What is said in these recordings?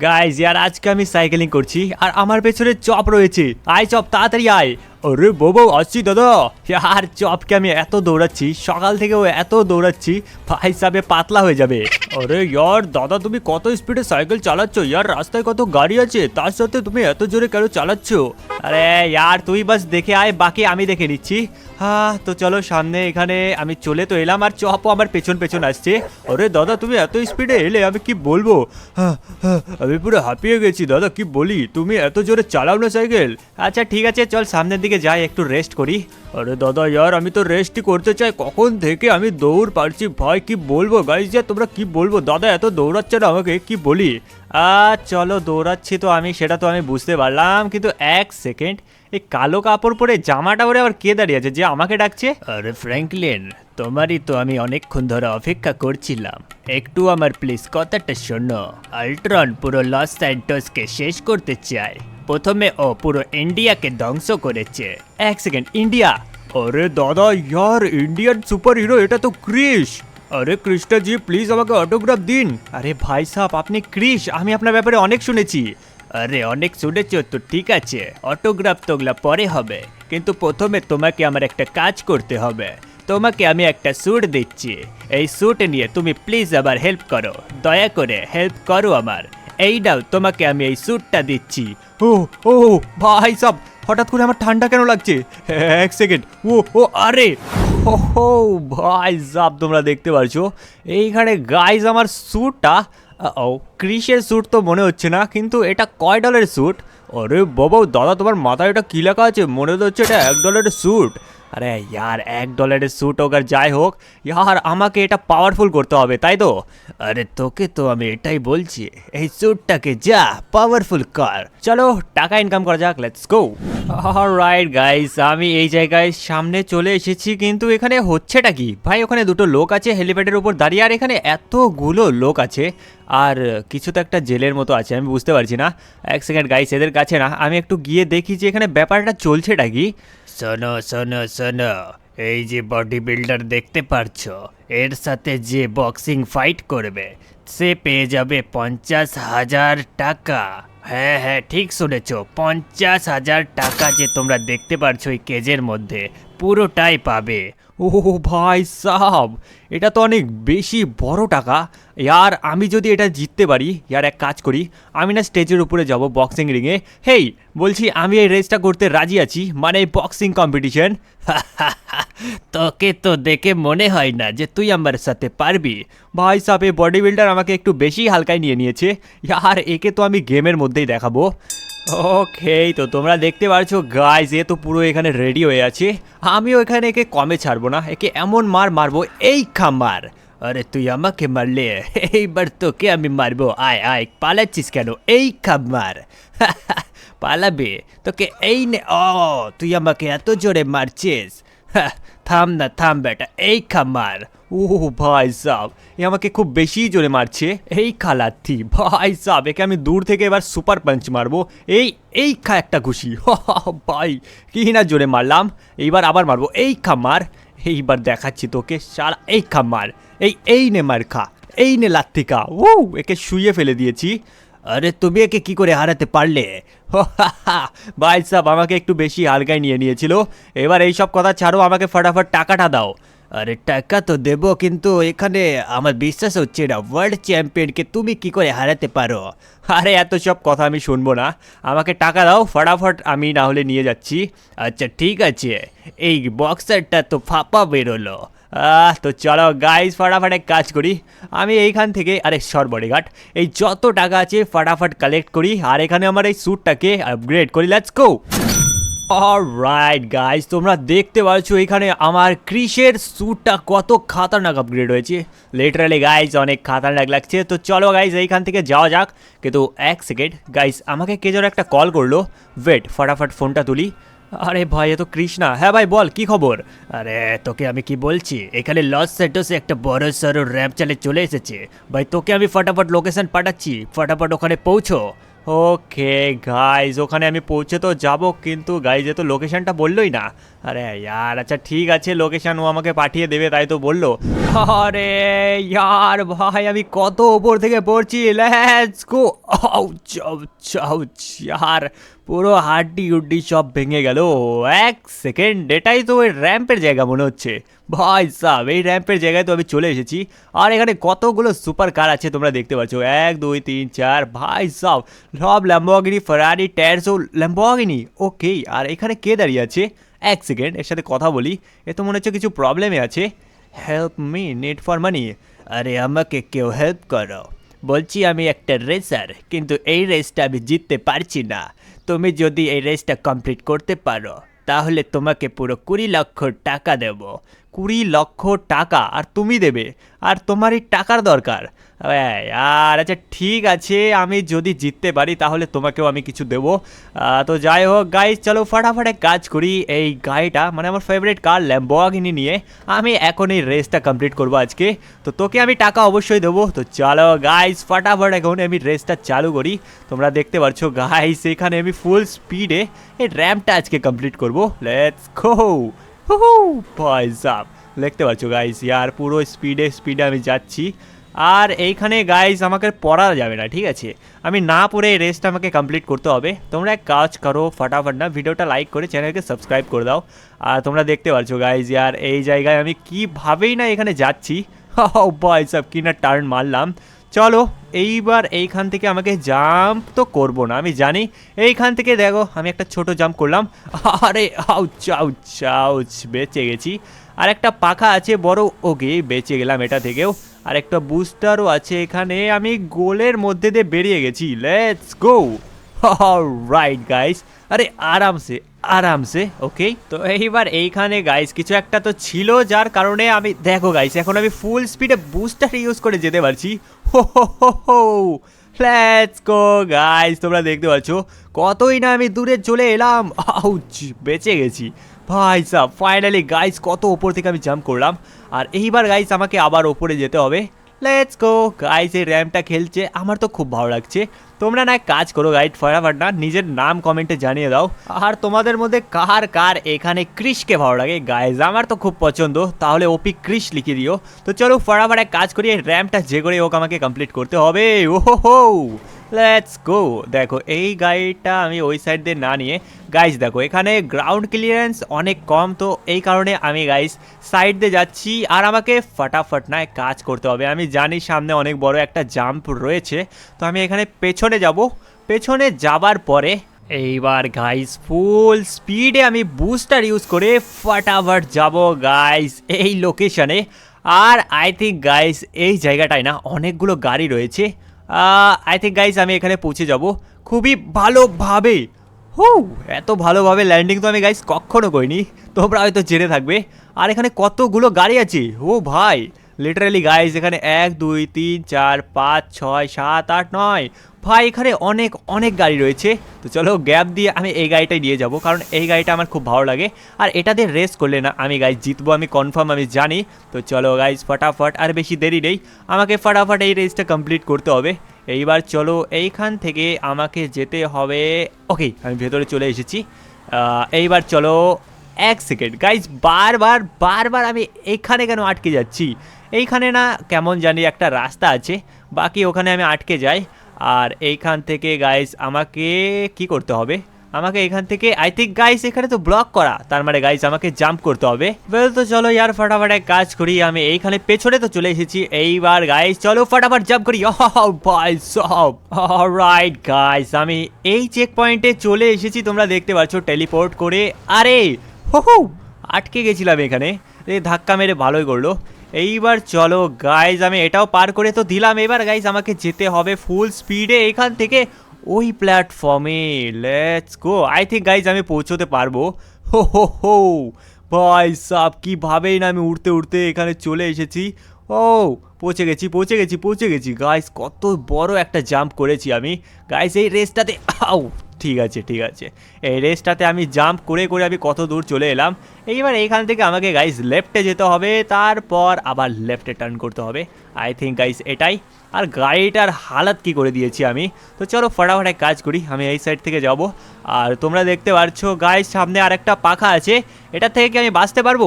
Guys আর আজকে আমি cycling করছি আর আমার পেছনে চপ রয়েছে। আয় চপ তাড়াতাড়ি আয়। আরে বাবু, আসছি দাদা। আর চপকে আমি এত দৌড়াচ্ছি? সকাল থেকে ও এত দৌড়াচ্ছি, ভাই সাবে পাতলা হয়ে যাবে। আরে ইয়ার, দাদা তুমি কত স্পিডে সাইকেল চালাচ্ছ? ইয়ার, রাস্তায় কত গাড়ি আছে? তার সাথে তুমি এত জোরে কেন চালাচ্ছ? আরে ইয়ার, তুই বাস দেখে আয়, বাকি আমি দেখে নিচ্ছি। হ্যাঁ তো চলো সামনে এখানে আমি চলে তো এলাম, আর চপও আমার পেছন পেছন আসছে। আরে দাদা, তুমি এত স্পিডে এলে আমি কি বলব? আমি পুরো হাঁপিয়ে গেছি, দাদা, কি বলি? তুমি এত জোরে চালাও না সাইকেল আচ্ছা ঠিক আছে, চল সামনের দিকে যাই, একটু রেস্ট করি। আরে দাদা ইয়ার, আমি তো রেস্টই করতে চাই। কখন থেকে আমি দৌড় পারছি? ভাই, কি বলব? গাইজ যে তোমরা কি বলব? দাদা এত দৌড়াচ্ছে না আমাকে, কি বলি? আ, চলো, দৌড়াচ্ছি তো আমি, সেটা তো আমি বুঝতে পারলাম। কিন্তু এক সেকেন্ড এই কালো কাপড় পরে জামাটা পরে আবার কে দাঁড়িয়ে আছে? যে আমাকে ডাকছে? আরে ফ্র্যাঙ্কলিন, তোমারই তো আমি অনেকক্ষণ ধরে অপেক্ষা করছিলাম। একটু আমার প্লিজ কথাটা শোনো। আল্ট্রন পুরো লস স্যান্টোসকে শেষ করতে চায়। প্রথমে ও পুরো ইন্ডিয়াকে ধ্বংস করেছে। এক সেকেন্ড ইন্ডিয়া? আরে দাদা ইয়ার ইন্ডিয়ান সুপার হিরো এটা তো ক্রিশ। আরে কৃষ্ণা জি প্লিজ আমাকে অটোগ্রাফ দিন। আরে ভাই সাহেব আপনি ক্রিশ আমি আপনার ব্যাপারে অনেক শুনেছি। আরে অনেক শুনেছ তো ঠিক আছে অটোগ্রাফ তোগলা পরে হবে। কিন্তু প্রথমে তোমাকে আমার একটা কাজ করতে হবে। তোমাকে আমি একটা স্যুট দিচ্ছি। এই স্যুট নিয়ে তুমি প্লিজ আবার হেল্প করো। দয়া করে হেল্প করো আমার। এই ডাল, তোমাকে আমি এই স্যুটটা দিচ্ছি। ও ও, ভাই সব, হঠাৎ করে আমার ঠান্ডা কেন লাগছে? এক সেকেন্ড, ও ও, আরে ও ভাই সাব, তোমরা দেখতে পারছ। এইখানে গাইজ আমার স্যুটটা ও ক্রিসের স্যুট তো মনে হচ্ছে না, কিন্তু এটা কয় ডলারের স্যুট আরে বাবা, দাদা, তোমার মাথায় এটা কী লেখা আছে? মনে তো হচ্ছে এটা এক ডলারের স্যুট আরে ইয়ার, এক ডলারের স্যুট হোক আর যাই হোক, ইয়ার, আমাকে এটা পাওয়ারফুল করতে হবে, তাই তো? আরে তোকে তো আমি এটাই বলছি, এই স্যুটটাকে যা পাওয়ারফুল কর। চলো, টাকা ইনকাম করা যাক লেটস গো রাইট গাইস আমি এই জায়গায় সামনে চলে এসেছি, কিন্তু এখানে হচ্ছেটা কি? ভাই, ওখানে দুটো লোক আছে হেলিপ্যাডের উপর দাঁড়িয়ে, আর এখানে এতগুলো লোক আছে, আর কিছু তো একটা জেলের মতো আছে, আমি বুঝতে পারছি না। এক সেকেন্ড গাইস এদের কাছে না, আমি একটু গিয়ে দেখি যে এখানে ব্যাপারটা চলছেটা কি শোনো শোনো শোনো, এই যে বডি বিল্ডার দেখতে পারছ, এর সাথে যে বক্সিং ফাইট করবে, সে পেয়ে যাবে পঞ্চাশ হাজার টাকা। হ্যাঁ হ্যাঁ ঠিক শুনেছ, পঞ্চাশ হাজার টাকা যে তোমরা দেখতে পারছ এই কেজের মধ্যে, পুরোটাই পাবে। ও ভাই সাহাব এটা তো অনেক বেশি বড় টাকা। ইয়ার আমি যদি এটা জিততে পারি ইয়ার এক কাজ করি আমি না স্টেজের উপরে যাব বক্সিং রিংয়ে হেই বলছি আমি এই রেসটা করতে রাজি আছি মানে বক্সিং কম্পিটিশন। তোকে তো দেখে মনে হয় না যে তুই আমার সাথে পারবি। ভাই সাহেব এই বডি বিল্ডার আমাকে একটু বেশি হালকায় নিয়ে নিয়েছে। ইয়ার একে তো আমি গেমের মধ্যেই দেখাবো। ওকে তো তোমরা দেখতে পারছ গাইজ এ তো পুরো এখানে রেডি হয়ে আছে। আমিও এখানে একে কমে ছাড়বো না একে এমন মার মারবো এই খামার। আরে তুই আমাকে মারলে? এইবার তোকে আমি মারবো। আয় আয় পালাচ্ছিস কেন? এই খামার। পালাবে। তোকে এই নে ও তুই আমাকে এত জোরে মারছিস। হ্যাঁ, থাম না, থাম বেটা, এই খামার। ও ভাই সাব, এ আমাকে খুব বেশি জোরে মারছে। এই খালাথি ভাই সাব, একে আমি দূর থেকে এবার সুপার পাঞ্চ মারবো। এই এই খা একটা ঘুষি ভাই, কি না জোরে মারলাম। এইবার আবার মারবো, এই খামার। এইবার দেখাচ্ছি তোকে সারা এই খামার। এই এই নে মার খা, এই নে লাত্তিকা ও একে শুয়ে ফেলে দিয়েছি। আরে তুমি একে কি করে হারাতে পারলে? ভাই সাহেব আমাকে একটু বেশি হালকায় নিয়ে নিয়েছিল। এবার এই সব কথা ছাড়ো, আমাকে ফটাফট টাকাটা দাও। আরে টাকা তো দেবো, কিন্তু এখানে আমার বিশ্বাস হচ্ছে না ওয়ার্ল্ড চ্যাম্পিয়নকে তুমি কি করে হারাতে পারো? আরে এত সব কথা আমি শুনব না। আমাকে টাকা দাও, ফটাফট আমি না হলে নিয়ে যাচ্ছি। আচ্ছা ঠিক আছে। এই বক্সারটা তো ফাঁপা বেরোলো। তো চলো গাইজ ফটাফট এক কাজ করি। আমি এইখান থেকে, আরে সর বডিগার্ড এই যত টাকা আছে, ফটাফট কালেক্ট করি। আর এখানে আমার এই স্যুটটাকে আপগ্রেড করি। লেটস গো রাইট গাইস তোমরা দেখতে পাচ্ছ এখানে আমার ক্রিসের স্যুটটা কত খাতারনাক আপগ্রেড হয়েছে। লেটারালি গাইজ অনেক খাতারনাক লাগছে। তো চলো গাইজ এইখান থেকে যাওয়া যাক। কিন্তু এক সেকেন্ড গাইস আমাকে কে যেন একটা কল করল। ওয়েট ফটাফট ফোনটা তুলি। আরে ভাই, এ তো কৃষ্ণা। হ্যাঁ ভাই, বল, কি খবর? আরে, তোকে আমি কি বলছি? এখানে লস সেন্টোসে একটা বড় সড়ো র্যাম্প চালে চলে এসেছে। ভাই, তোকে আমি ফটাফট লোকেশন পাঠাচ্ছি। ফটাফট ওখানে পৌঁছো। ওকে গাইজ ওখানে আমি পৌঁছে তো যাব, কিন্তু গাইজ এ তো লোকেশনটা বললোই না। আরে ইয়ার আচ্ছা ঠিক আছে লোকেশন ও আমাকে পাঠিয়ে দেবে, তাই তো বলল। আরে ইয়ার, ভাই, আমি কত ওপর থেকে পড়ছি? লেটস গো ইয়ার। পুরো হাড্ডি উড্ডি সব ভেঙে গেল। এক সেকেন্ড, এটাই তো ওই র্যাম্পের জায়গা মনে হচ্ছে। ভাই সাব, এই র্যাম্পের জায়গায় তো আমি চলে এসেছি। আর এখানে কতগুলো সুপার কার আছে তোমরা দেখতে পাচ্ছ? এক, দুই, তিন, চার, ভাই সাব, সব ল্যাম্বোগিনি ফারারি ট্যারসো ল্যাম্বোগিনি ওকে, আর এখানে কে দাঁড়িয়ে আছে? এক সেকেন্ড, এর সাথে কথা বলি। এ তো মনে হচ্ছে কিছু প্রবলেমে আছে। Help me need for money আরে আমাকে কেউ হেল্প করো। বলছি আমি একটা রেসার কিন্তু এই রেসটা আমি জিততে পারছি না। তুমি যদি এই রেসটা কমপ্লিট করতে পারো, তাহলে তোমাকে পুরো কুড়ি লক্ষ টাকা দেব। কুড়ি লক্ষ টাকা আর তুমি দেবে। আর তোমারই টাকার দরকার। আর আচ্ছা ঠিক আছে, আমি যদি জিততে পারি তাহলে তোমাকেও আমি কিছু দেবো। তো যাই হোক গাইজ চলো ফাটাফাট এক কাজ করি। এই গাড়িটা মানে আমার ফেভারিট কার ল্যাম্বোগিনি নিয়ে, আমি এখন এই রেসটা কমপ্লিট করব আজকে। তো তোকে আমি টাকা অবশ্যই দেবো। তো চলো গাইজ ফাটাফাট এখন আমি রেসটা চালু করি। তোমরা দেখতে পাচ্ছ গাইজ এখানে আমি ফুল স্পিডে এই র্যাম্পটা আজকে কমপ্লিট করব। লেটস গো হু ভাই সাব দেখতে পাচ্ছ গাইজ ইয়ার পুরো স্পিডে স্পিডে আমি যাচ্ছি। আর এইখানে গাইজ আমাকে পড়া যাবে না, ঠিক আছে? আমি না পড়ে এই রেসটা আমাকে কমপ্লিট করতে হবে। তোমরা এক কাজ করো, ফটাফট না, ভিডিওটা লাইক করে চ্যানেলকে সাবস্ক্রাইব করে দাও। আর তোমরা দেখতে পাচ্ছ গাইজ ইয়ার এই জায়গায় আমি কীভাবেই না এখানে যাচ্ছি। ভাই সব কি না টার্ন মারলাম। চলো, এইবার এইখান থেকে আমাকে জাম্প তো করব না, আমি জানি। এইখান থেকে দেখো, আমি একটা ছোট জাম্প করলাম। আরে আউচ আউচ আউচ বেঁচে গেছি। আর একটা পাখা আছে বড়। ওকে, বেঁচে গেলাম এটা থেকেও। আর একটা বুস্টারও আছে এখানে। আমি গোলের মধ্যে দিয়ে বেরিয়ে গেছি। লেটস গো রাইট গাইস আরে, আরামসে আরামসে। ওকে তো এইবার এইখানে গাইস কিছু একটা তো ছিল যার কারণে আমি, দেখো গাইস এখন আমি ফুল স্পিডে বুস্টার ইউজ করে যেতে পারছি। হো হো লেটস গো গাইস তোমরা দেখতে পাচ্ছ। কতই না আমি দূরে চলে এলাম। বেঁচে গেছি। ভাই সাহ ফাইনালি গাইস কত ওপর থেকে আমি জাম্প করলাম। আর এইবার গাইস আমাকে আবার ওপরে যেতে হবে। লেটস গো গাইস এই র্যামটা খেলছে। আমার তো খুব ভালো লাগছে। তোমরা না কাজ করো গাইড ফটাফট না নিজের নাম কমেন্টে জানিয়ে দাও। আর তোমাদের মধ্যে কার কার এখানে ক্রিশকে ভালো লাগে? গাইজ আমার তো খুব পছন্দ। তাহলে ওপি ক্রিশ লিখে দিও। তো চলো ফটাফট এক কাজ করি, এই র্যামটা যে করে হোক আমাকে কমপ্লিট করতে হবে। ও হো লেটস গো দেখো, এই গাড়িটা আমি ওই সাইড দিয়ে না নিয়ে গাইজ দেখো, এখানে গ্রাউন্ড ক্লিয়ারেন্স অনেক কম। তো এই কারণে আমি গাইজ সাইড দিয়ে যাচ্ছি। আর আমাকে ফটাফট না কাজ করতে হবে। আমি জানি সামনে অনেক বড় একটা জাম্প রয়েছে। তো আমি এখানে পেছনে যাব। পেছনে যাবার পরে এইবার গাইস ফুল স্পিডে আমি বুস্টার ইউজ করে ফটাফট যাব গাইস এই লোকেশনে আর আই থিঙ্ক গাইস এই জায়গাটায় না অনেকগুলো গাড়ি রয়েছে। আই থিঙ্ক গাইস আমি এখানে পৌঁছে যাব। খুবই ভালোভাবে। হু, এত ভালোভাবে ল্যান্ডিং তো আমি গাইস কখনো করিনি। তোমরা হয়তো জেনে থাকবে। আর এখানে কতগুলো গাড়ি আছে? ও ভাই লিটারালি গাইস এখানে এক, দুই, তিন, চার, পাঁচ, ছয়, সাত, আট, নয়। ভাই, এখানে অনেক অনেক গাড়ি রয়েছে। তো চলো, গ্যাপ দিয়ে আমি এই গাড়িটাই নিয়ে যাব, কারণ এই গাড়িটা আমার খুব ভালো লাগে। আর এটা দিয়ে রেস করলে না, আমি গাইজ জিতবো, আমি কনফার্ম আমি জানি। তো চলো গাইজ ফটাফট, আর বেশি দেরি নেই। আমাকে ফটাফট এই রেসটা কমপ্লিট করতে হবে। এইবার চলো, এইখান থেকে আমাকে যেতে হবে। ওকে আমি ভেতরে চলে এসেছি। এইবার চলো, এক সেকেন্ড গাইজ বারবার বারবার আমি এখানে কেন আটকে যাচ্ছি? এইখানে না, কেমন জানি একটা রাস্তা আছে। বাকি ওখানে আমি আটকে যাই। আর এইখান থেকে গাইস আমাকে কি করতে হবে? আমাকে এখান থেকে আই থিঙ্ক গাইস এখানে তো ব্লক করা। তার মানে গাইস আমাকে জাম্প করতে হবে। ওয়েল তো চলো ইয়ার ফটাফট এক কাজ করি। আমি এইখানে পেছনে তো চলে এসেছি। এইবার গাইস চলো ফটাফট জাম্প করি। ভাই সব রাইট গাইস আমি এই চেক পয়েন্টে চলে এসেছি। তোমরা দেখতে পাচ্ছ টেলিপোর্ট করে। আরে, হো আটকে গেছিলাম এখানে। ধাক্কা মেরে ভালোই করল। এইবার চলো গাইজ আমি এটাও পার করে তো দিলাম। এবার গাইজ আমাকে যেতে হবে ফুল স্পিডে এখান থেকে ওই প্ল্যাটফর্মে let's go I think guys আমি পৌঁছতে পারব। হো হো হো ভাই সাব, কীভাবেই না আমি উড়তে উড়তে এখানে চলে এসেছি। ও, পৌঁছে গেছি পৌঁছে গেছি পৌঁছে গেছি। গাইস কত বড় একটা জাম্প করেছি আমি। গাইস এই রেসটাতে আউ ঠিক আছে ঠিক আছে। এই রেসটাতে আমি জাম্প করে করে আমি কত দূর চলে এলাম। এইবার এইখান থেকে আমাকে গাইস লেফটে যেতে হবে, তারপর আবার লেফটে টার্ন করতে হবে। আই থিঙ্ক গাইস এটাই। আর গাড়িটার হালাত কি করে দিয়েছি আমি? তো চলো ফটাফট এক কাজ করি, আমি এই সাইড থেকে যাব। আর তোমরা দেখতে পারছ গায়ের সামনে আরেকটা পাখা আছে। এটা থেকে কি আমি বাঁচতে পারব?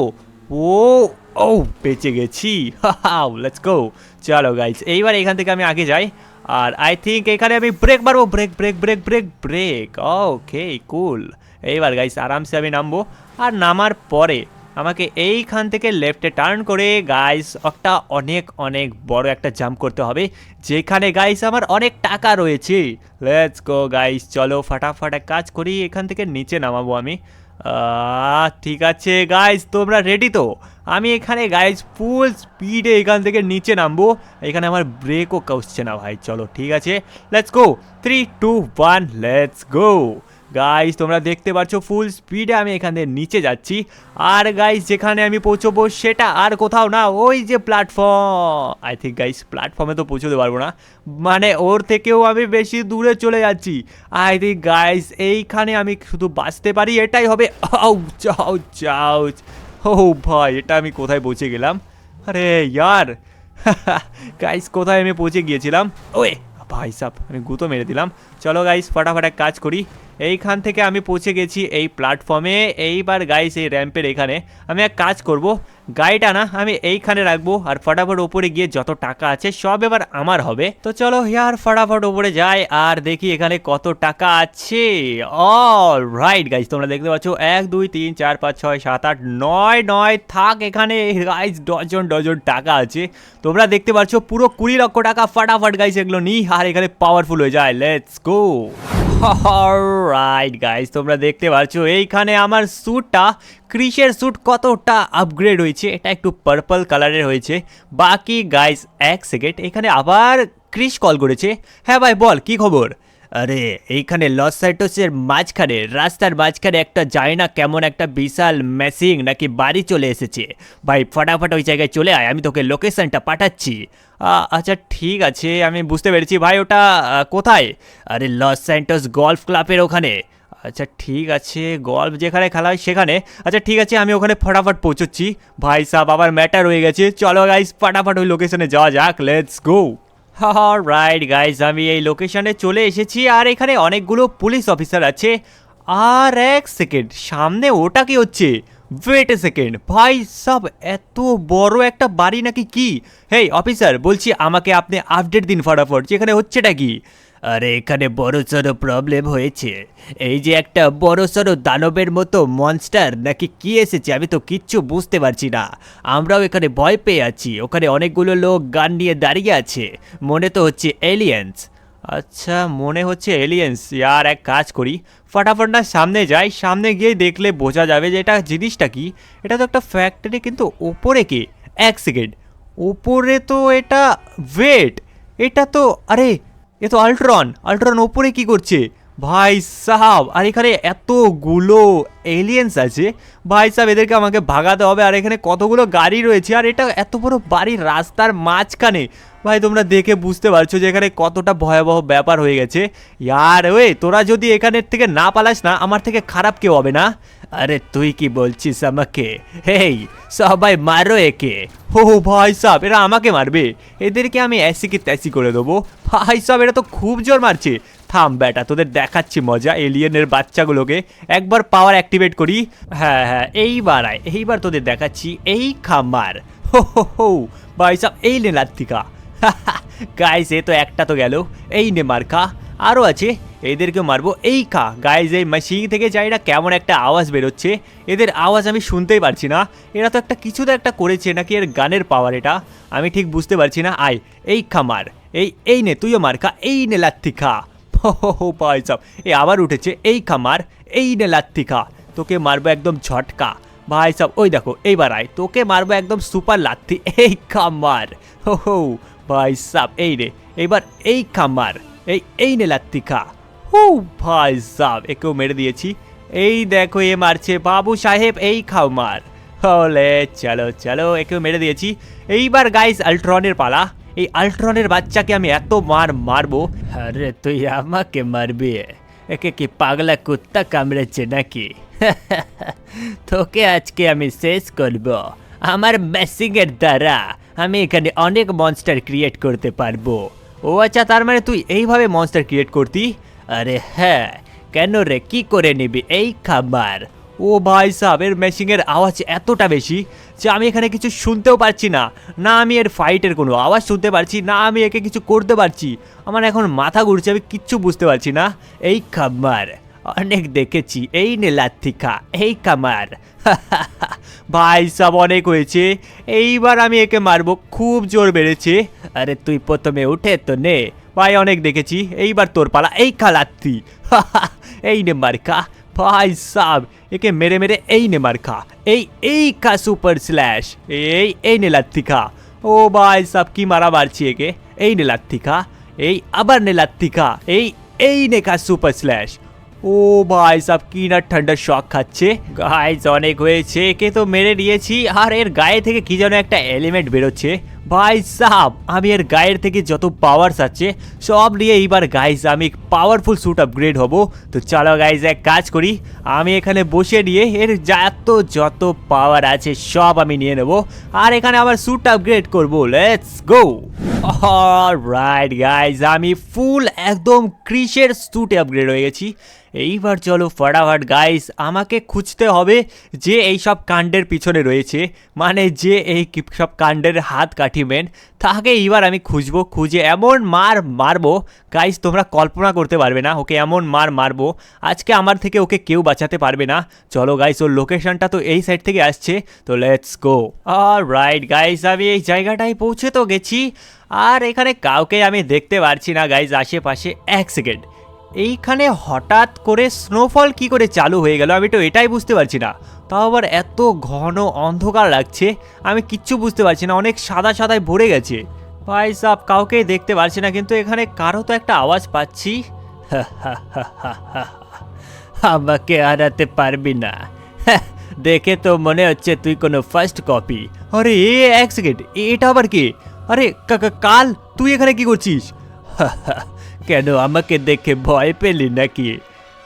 ও ও, বেঁচে গেছি। লেটস গো চলো গাইস এইবার এখান থেকে আমি আগে যাই। আর আই থিঙ্ক এখানে আমি ব্রেক মারবো brake brake brake brake brake okay cool এইবার গাইস আরামসে আমি নামবো। আর নামার পরে আমাকে এইখান থেকে লেফটে টার্ন করে গাইস একটা অনেক অনেক বড় একটা জাম্প করতে হবে, যেখানে গাইস আমার অনেক টাকা রয়েছে। লেটস গো গাইস চলো ফাটাফাট এক কাজ করি, এখান থেকে নিচে নামাবো আমি। ঠিক আছে গাইস তোমরা রেডি তো? আমি এখানে গাইস ফুল স্পিডে এখান থেকে নিচে নামবো। এখানে আমার ব্রেকও কষছে না ভাই। চলো, ঠিক আছে? Let's go three two one let's go guys তোমরা দেখতে পাচ্ছ ফুল স্পিডে আমি এখান থেকে নিচে যাচ্ছি। আর গাইস যেখানে আমি পৌঁছবো, সেটা আর কোথাও না, ওই যে প্ল্যাটফর্ম আই থিঙ্ক গাইস প্ল্যাটফর্মে তো পৌঁছতে পারব না। মানে ওর থেকেও আমি বেশি দূরে চলে যাচ্ছি। আই থিঙ্ক গাইস এইখানে আমি শুধু বাঁচতে পারি, এটাই হবে। আউ চাও চাও ও ভাই, এটা আমি কোথায় পৌঁছে গেলাম? আরে ইয়ার গাইস কোথায় আমি পৌঁছে গিয়েছিলাম? ওয়ে, ভাই সাপ আমি গুঁতো মেরে দিলাম। চলো গাইস ফটাফট এক কাজ করি। এইখান থেকে আমি পৌঁছে গেছি এই প্ল্যাটফর্মে এইবার গাইস এই র্যাম্পের এখানে। আমি এক কাজ করব। গাড়িটা না, আমি এইখানে রাখব আর ফটাফট ওপরে গিয়ে যত টাকা আছে সব এবার আমার হবে। তো চলো, ইয়ার ফটাফট ওপরে যাই আর দেখি এখানে কত টাকা আছে। অল রাইট গাইস তোমরা দেখতে পাচ্ছ, এক, দুই, তিন, চার, পাঁচ, ছয়, সাত, আট, নয় নয়, থাক এখানে গাইস ডজন ডজন টাকা আছে। তোমরা দেখতে পাচ্ছ, পুরো কুড়ি লক্ষ টাকা ফটাফট গাইস এগুলো নিই আর এখানে পাওয়ারফুল হয়ে যায়। লেটস গো রাইট গাইস তোমরা দেখতে পাচ্ছ, এইখানে আমার স্যুটটা ক্রিসের স্যুট কতটা আপগ্রেড হয়েছে। এটা একটু পার্পল কালারের হয়েছে। বাকি গাইস এক সেকেন্ড এখানে আবার ক্রিস কল করেছে। হ্যাঁ ভাই, বল, কি খবর? আরে, এইখানে লস সাইটোসের মাঝখানে, রাস্তার মাঝখানে একটা যায় না কেমন একটা বিশাল মেশিং নাকি বাড়ি চলে এসেছে। ভাই, ফটাফট ওই জায়গায় চলে আয়, আমি তোকে লোকেশনটা পাঠাচ্ছি। আচ্ছা ঠিক আছে, আমি বুঝতে পেরেছি। ভাই, ওটা কোথায়? আরে লস স্যান্টোস গলফ ক্লাবের ওখানে। আচ্ছা ঠিক আছে গল্ফ যেখানে খেলা হয় সেখানে। আচ্ছা ঠিক আছে, আমি ওখানে ফটাফট পৌঁছচ্ছি। ভাই সাহ আবার ম্যাটার হয়ে গেছে। চলো গাইস ফটাফট ওই লোকেশনে যাওয়া যাক let's go all right guys আমি এই লোকেশনে চলে এসেছি, আর এখানে অনেকগুলো পুলিশ অফিসার আছে। আর এক সেকেন্ড সামনে ওটা কি হচ্ছে? ওয়েট এ সেকেন্ড ভাই সব, এত বড় একটা বাড়ি নাকি কি? হেই অফিসার বলছি আমাকে আপনি আপডেট দিন ফটাফট, যেখানে হচ্ছেটা কি? আরে, এখানে বড় সড়ো প্রবলেম হয়েছে। এই যে একটা বড় সড়ো দানবের মতো মনস্টার নাকি কি এসেছে? আমি তো কিচ্ছু বুঝতে পারছি না। আমরাও এখানে ভয় পেয়ে আছি। ওখানে অনেকগুলো লোক গান নিয়ে দাঁড়িয়ে আছে। মনে তো হচ্ছে এলিয়েন্স আচ্ছা মনে হচ্ছে এলিয়েন্স আর এক কাজ করি। ফটাফট না সামনে যাই। সামনে গিয়ে দেখলে বোঝা যাবে যে এটা জিনিসটা কি। এটা তো একটা ফ্যাক্টরি কিন্তু ওপরে কি? এক সেকেন্ড ওপরে তো এটা ওয়েট এটা তো, আরে এ তো আল্ট্রন আল্ট্রন ওপরে কি করছে? ভাই সাহাব, আর এখানে এতগুলো এলিয়েন্স আছে। ভাই সাহেব, এদেরকে আমাকে ভাগাতে হবে, আর এখানে কতগুলো গাড়ি রয়েছে, আর এটা এত বড় বাড়ির রাস্তার মাঝখানে। ভাই, তোমরা দেখে বুঝতে পারছ যে এখানে কতটা ভয়াবহ ব্যাপার হয়ে গেছে। ইয়ার ওয়ে, তোরা যদি এখানের থেকে না পালাস না, আমার থেকে খারাপ কেউ হবে না। আরে তুই কি বলছিস আমাকে? হেই, সবাই মারো একে। হো হো, ভাই সাহেব, এরা আমাকে মারবে। এদেরকে আমি অ্যাসি কি ত্যাসি করে দেবো। ভাই সাহেব, এরা তো খুব জোর মারছে। থাম ব্যাটা তোদের দেখাচ্ছি মজা এলিয়েনের বাচ্চাগুলোকে। একবার পাওয়ার অ্যাক্টিভেট করি। হ্যাঁ হ্যাঁ এইবার আয়, এইবার তোদের দেখাচ্ছি এই খামার। হো হো হো, ভাই সাহেব, এই নে লাত্তিকা গাইস এ তো একটা তো গেল। এই নে মার্কা। আরও আছে। এদেরকে মারবো। এই খা গাইজ এই মেশিন থেকে যাই না কেমন একটা আওয়াজ বেরোচ্ছে। এদের আওয়াজ আমি শুনতেই পারছি না। এরা তো একটা কিছু তো একটা করেছে নাকি এর গানের পাওয়ার এটা? আমি ঠিক বুঝতে পারছি না। আয়, এই খা মার। এই এই নে, তুইও মার খা এই নে লাত্তি খা হো ভাই সব এ আবার উঠেছে। এই খা মার। এই নে লাত্তি খা তোকে মারবো একদম ঝটকা। ভাই সব ওই দেখো, এইবার আয়। তোকে মারবো একদম সুপার লাত্তি এই খামার হো হো, ভাই সাব এই রে এইবার এই খামার এই এই নে লাত্তি খা হু ভাই সাব একেও মেরে দিয়েছি। এই দেখো, এ মারছে। বাবু সাহেব, এই খাও মার। হলে চলো চলো, একেও মেরে দিয়েছি। এইবার গাইস আল্ট্রনের পালা। এই আল্ট্রনের বাচ্চাকে আমি এত মার মারবো। আরে তুই আমাকে মারবি? একে কি পাগলা কুত্তা কামড়েছে নাকি? তোকে আজকে আমি শেষ করব। আমার মেসিংয়ের দ্বারা আমি এখানে অনেক মনস্টার ক্রিয়েট করতে পারব। ও আচ্ছা তার মানে তুই এইভাবে মনস্টার ক্রিয়েট করতি? আরে হ্যাঁ কেন রে? কি করে নিবি এই খাবার? ও ভাই সাহেব, এর মেশিংয়ের আওয়াজ এতটা বেশি যে আমি এখানে কিছু শুনতেও পারছি না। না আমি এর ফাইটের কোনো আওয়াজ শুনতে পারছি, না আমি একে কিছু করতে পারছি। আমার এখন মাথা ঘুরছে, আমি কিচ্ছু বুঝতে পারছি না। এই খাবার, অনেক দেখেছি, এই নে লাথিকা এই কামার ভাই সব অনেক হয়েছে। এইবার আমি একে মারবো, খুব জোর বেড়েছে। আরে তুই প্রথমে উঠে তো নে। ভাই, অনেক দেখেছি। এইবার তোর পালা এই খালাত্তি এই নে মার্কা। ভাই সাব, একে মেরে মেরে এই নে মার্কা। এই এই কা সুপার স্ল্যাশ। এই এই নে লাত্তিকা। ও ভাই সাব, কি মারা মারছি একে। এই নে লাত্তিকা। এই, আবার নে লাত্তিকা। এই এই নে কা সুপার স্ল্যাশ। ও ভাই সব, কি না ঠান্ডা শখ খাচ্ছে। গাইজ অনেক হয়েছে। একে তো মেরে দিয়েছি। আর এর গায়ে থেকে কি যেন একটা এলিমেন্ট বেরোচ্ছে। ভাই সাব, আমি এর গায়ের থেকে যত পাওয়ারস আছে, সব নিয়ে এইবার গাইজ আমি পাওয়ারফুল স্যুট আপগ্রেড হব। তো চলো গাইজ এক কাজ করি। আমি এখানে বসে নিয়ে এর যত যত পাওয়ার আছে, সব আমি নিয়ে নেব। আর এখানে আমার স্যুট আপগ্রেড করব। লেটস গো রাইট গাইজ আমি ফুল একদম ক্রিসের স্যুটে আপগ্রেড হয়ে গেছি। এইবার চলো ফটাফট গাইস আমাকে খুঁজতে হবে যে এই সব কাণ্ডের পিছনে রয়েছে। মানে যে এই সব কাণ্ডের হাত কাঠিমেন তাকে এইবার আমি খুঁজবো, খুঁজে এমন মার মারবো। গাইস তোমরা কল্পনা করতে পারবে না, ওকে এমন মার মারবো। আজকে আমার থেকে ওকে কেউ বাঁচাতে পারবে না। চলো গাইস ওর লোকেশনটা তো এই সাইড থেকে আসছে। তো let's go R right guys আমি এই জায়গাটায় পৌঁছে তো গেছি। আর এখানে কাউকে আমি দেখতে পারছি না গাইস আশেপাশে এক সেকেন্ড এইখানে হঠাৎ করে স্নোফল কি করে চালু হয়ে গেল? আমি তো এটাই বুঝতে পারছি না। তাও আবার এত ঘন অন্ধকার লাগছে, আমি কিচ্ছু বুঝতে পারছি না। অনেক সাদা সাদায় ভরে গেছে। ভাই সাহ কাউকেই দেখতে পারছি না, কিন্তু এখানে কারও তো একটা আওয়াজ পাচ্ছি। আমাকে হারাতে পারবি না। দেখে তো মনে হচ্ছে তুই কোনো ফার্স্ট কপি আরে, এ, এক সেকেন্ড এটা আবার কে? আরে কাল, তুই এখানে কি করছিস? কেন আমাকে দেখে ভয় পেলি নাকি?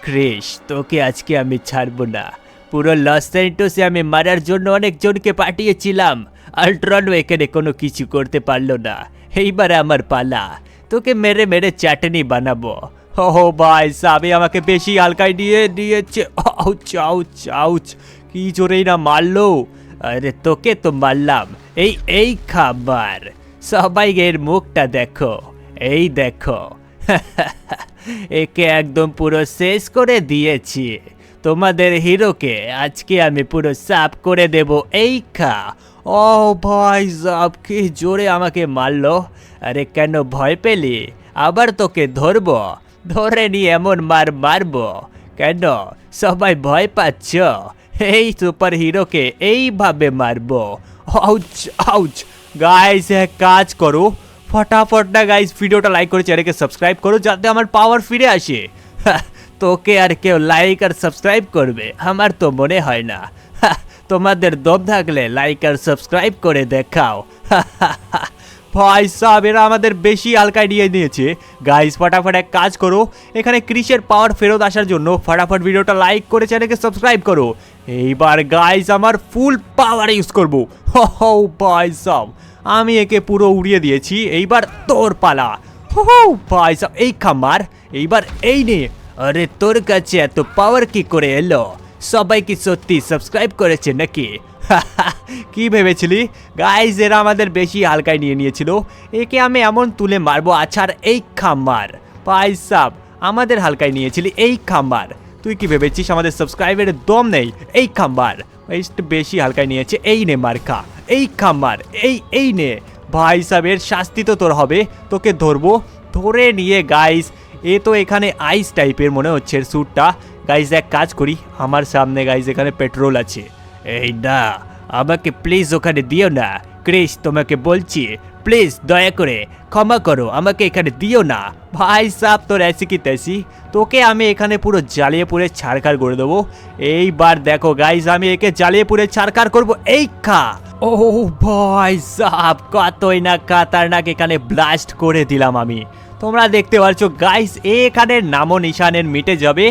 ক্রিস তোকে আজকে আমি ছাড়বো না। পুরো লস সেন্টোসে আমি মারার জন্য অনেকজনকে পাঠিয়েছিলাম। আল্ট্রনও এখানে কোনো কিছু করতে পারল না। এইবারে আমার পালা। তোকে মেরে মেরে চাটনি বানাবো। ও ভাই, সাবে আমাকে বেশি হালকায় দিয়ে দিয়েছে কি জোরেই না মারলো? আরে, তোকে তো মারলাম। এই এই খাবার। সবাই এর মুখটা দেখো। এই দেখো। একে একদম পুরো শেষ করে দিয়েছি। তোমাদের হিরোকে আজকে আমি পুরো সাফ করে দেব এই খা ও ভাই সাব, কি জোরে আমাকে মারলো। আরে কেন ভয় পেলি? আবার তোকে ধরবো? ধরে নিয়ে এমন মার মারবো। কেন? সবাই ভয় পাচ্ছ? এই সুপার হিরোকে এইভাবে মারবো। Ouch ouch. গাইস কাজ করো। ফটাফট না গাইস ভিডিওটা লাইক করে চ্যানেলকে সাবস্ক্রাইব করো যাতে আমার পাওয়ার ফিরে আসে তোকে আর কেউ লাইক আর সাবস্ক্রাইব করবে আমার তো মনে হয় না তোমাদের দম থাকলে লাইক আর সাবস্ক্রাইব করে দেখাও ভাই সাহেব এরা আমাদের বেশি হালকায় নিয়ে নিয়েছে গাইস ফটাফট এক কাজ করো এখানে ক্রিসের পাওয়ার ফেরত আসার জন্য ফটাফট ভিডিওটা লাইক করে চ্যানেলকে সাবস্ক্রাইব করো এইবার গাইস আমার ফুল পাওয়ার ইউজ করব হো ভাই সাহেব আমি একে পুরো উড়িয়ে দিয়েছি, এইবার তোর পালা। হো ভাই সাহেব এই খামার, এইবার এই নে। আরে, তোর কাছে এত পাওয়ার কি করে এলো? সবাই কি সত্যি সাবস্ক্রাইব করেছে নাকি? কি ভেবেছিলি? গাইজ এরা আমাদের বেশি হালকায় নিয়ে নিয়েছিল। একে আমি এমন তুলে মারবো আছার এই খাম্বার ভাই সাব আমাদের হালকায় নিয়েছিলি এই খাম্বার তুই কি ভেবেছিস আমাদের সাবস্ক্রাইবের দম নেই? এই খাম্বার একটু বেশি হালকায় নিয়েছে। এই নে মার খা এই খাম্বার এই এই নে। ভাই সাহেবের শাস্তি তো তোর হবে। তোকে ধরবো। ধরে নিয়ে গাইস এ তো এখানে আইস টাইপের মনে হচ্ছে স্যুটটা গাইস এক কাজ করি। আমার সামনে গাইস এখানে পেট্রোল আছে। এই না, আমাকে প্লিজ ওখানে দিও না। ক্রিস, তোমাকে বলছি প্লিজ দয়া করে ক্ষমা করো, আমাকে এখানে দিও না। ভাই সাহ তোর এসি কি তেসি? তোকে আমি এখানে পুরো জ্বালিয়ে পুরে ছাড়খার করে দেবো। এইবার দেখো গাইজ আমি একে জ্বালিয়ে পুরে ছাড়খার করব। এই খা ও ভাই সাহ কতই না কাতারনাক এখানে ব্লাস্ট করে দিলাম আমি। তোমরা দেখতে পাচ্ছ গাইস এখানে নামো নিশানের মিটে যাবে।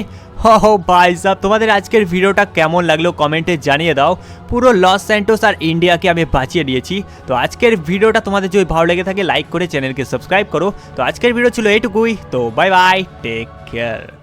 হো ভাই সাহ তোমাদের আজকের ভিডিওটা কেমন লাগল কমেন্টে জানিয়ে দাও। পুরো লস স্যান্টোস আর ইন্ডিয়াকে আমি বাঁচিয়ে দিয়েছি। তো আজকের ভিডিওটা তোমাদের যদি ভালো লেগে থাকে লাইক করে চ্যানেলকে সাবস্ক্রাইব করো। তো আজকের ভিডিও ছিল এইটুকুই। তো বাই বাই টেক কেয়ার